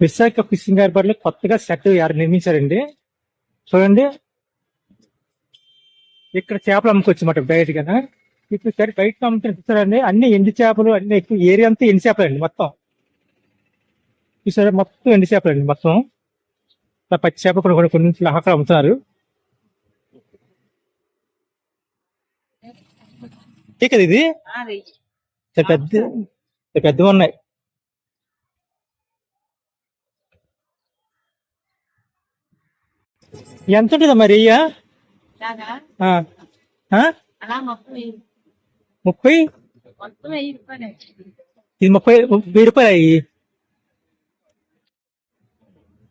Visakha fishing హార్బర్లో కొత్తగా set నిర్మించారండి. చూడండి. ఇక్కడ చేపలు అమ్ముకోవచ్చు బయట కదా ఇప్పుడు సరే బయట అమ్ముతున్న అన్ని ఎండి చేపలు అన్ని ఎక్కువ ఏరియా అంతా ఎండి చేపలండి మొత్తం. చూసారా? మొత్తం ఎండి చేపలండి మొత్తం. ఇలా పచ్చి కూడా కొన్ని కొన్ని అక్కడ అమ్ముతున్నారు. ఏ కదా ఇది? పెద్ద చాలా పెద్దగా ఉన్నాయి. ఎంత ఉంటుందా మరి అయ్యా ముప్పై? ఇది ముప్పై వెయ్యి రూపాయలు అయ్యి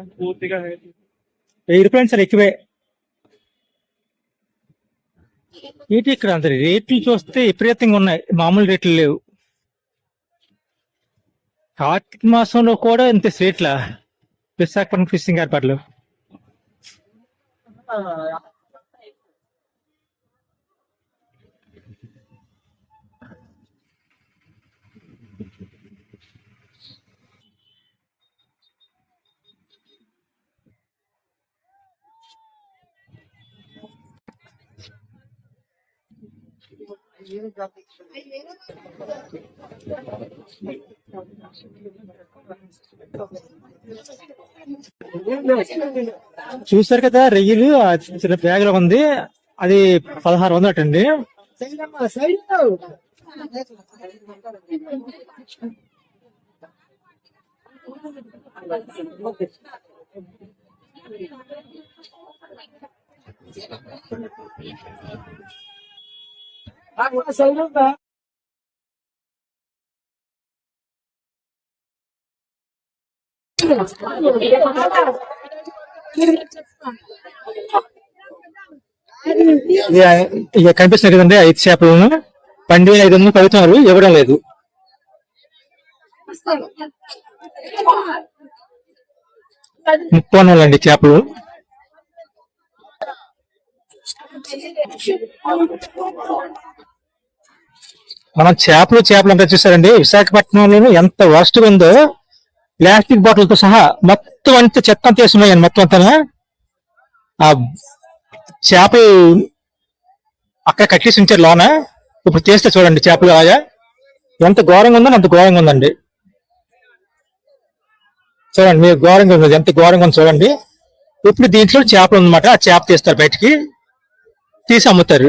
వెయ్యి రూపాయలు సార్ ఎక్కువే. ఏంటి ఇక్కడ అంత రేట్లు చూస్తే విపరీతంగా ఉన్నాయి. మామూలు రేట్లు లేవు. కార్తీక మాసంలో కూడా ఇంత రేట్లా? విశాఖపట్నం ఫిషింగ్ హార్బర్లో చూసారు కదా రొయ్యలు చిన్న బ్యాగ్లో ఉంది. అది పదహారు వందలు అటండి ఇక ఇక కనిపిస్తున్నాయి కదండి ఐదు చేపలను పండి ఐదు వందలు కడుగుతున్నారు ఇవ్వడం లేదు. ముప్పై అండి చేపలు మనం చేపలు చేపలు అంటే చూసారండి విశాఖపట్నంలో ఎంత వర్స్ట్ ఉందో ప్లాస్టిక్ బాటిల్తో సహా మొత్తం అంత చెత్త అంతా వేస్తున్నాయండి మొత్తం అంతా ఆ చేపలు అక్కడ కట్టేసి ఉంచారు లోన. ఇప్పుడు తీస్తే చూడండి చేపలు ఆయా ఎంత ఘోరంగా ఉందో అంత ఘోరంగా ఉందండి. చూడండి మీరు ఘోరంగా ఉంది ఎంత ఘోరంగా ఉంది చూడండి. ఇప్పుడు దీంట్లో చేపలు ఉందన్నమాట. ఆ చేప తీస్తారు బయటికి. తీసి అమ్ముతారు.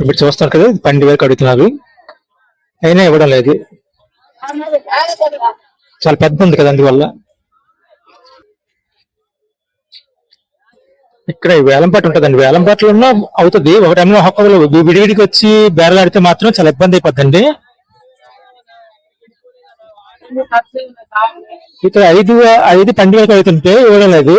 ఇప్పుడు చూస్తారు కదా పండి పన్నెండు వేలకు అడుగుతున్నారు అయినా ఇవ్వడం లేదు. చాలా పెద్ద ఉంది కదా అందువల్ల. ఇక్కడ ఈ వేలంపాట ఉంటదండి వేలంపాటలో ఉన్న అవుతుంది. ఒకటేమో హక్కులు విడివిడికి వచ్చి బేరలాడితే మాత్రం చాలా ఇబ్బంది అయిపోద్దండి. ఇక్కడ ఐదు ఐదు పండుగలకు అవుతుంటే ఇవ్వడం లేదు.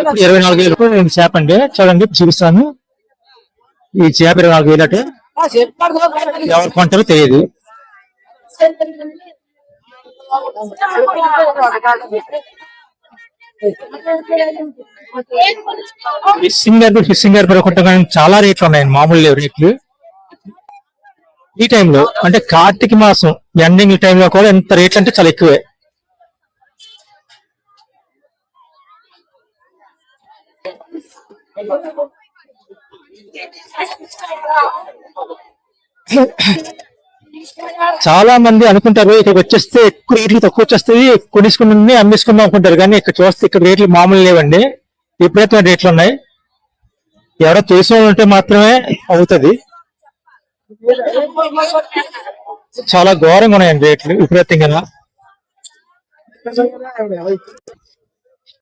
ఇప్పుడు ఇరవై నాలుగు వేలు. చేప అండి చూడండి చూపిస్తాను. ఈ చేప ఇరవై నాలుగు వేలు అంటే ఎవరు కొంటారో తెలియదు. ఫిషింగ్ గారు ఫిషింగ్ గారు కొట్టగానే చాలా రేట్లు ఉన్నాయి. మామూలు లేవు రేట్లు. ఈ టైంలో అంటే కార్తీక మాసం ఎండింగ్ టైంలో కూడా ఎంత రేట్లు అంటే చాలా ఎక్కువే. చాలా మంది అనుకుంటారు ఇక్కడికి వచ్చేస్తే ఎక్కువ రేట్లు తక్కువ వచ్చేస్తాయి కొనేసుకుని అమ్మేసుకుందాం అనుకుంటారు. కానీ ఇక్కడ చూస్తే ఇక్కడ రేట్లు మామూలు లేవండి. విపరీతమైన రేట్లు ఉన్నాయి. ఎవరో తెలిసిన ఉంటే మాత్రమే అవుతుంది. చాలా ఘోరంగా ఉన్నాయండి రేట్లు. విపరీతంగా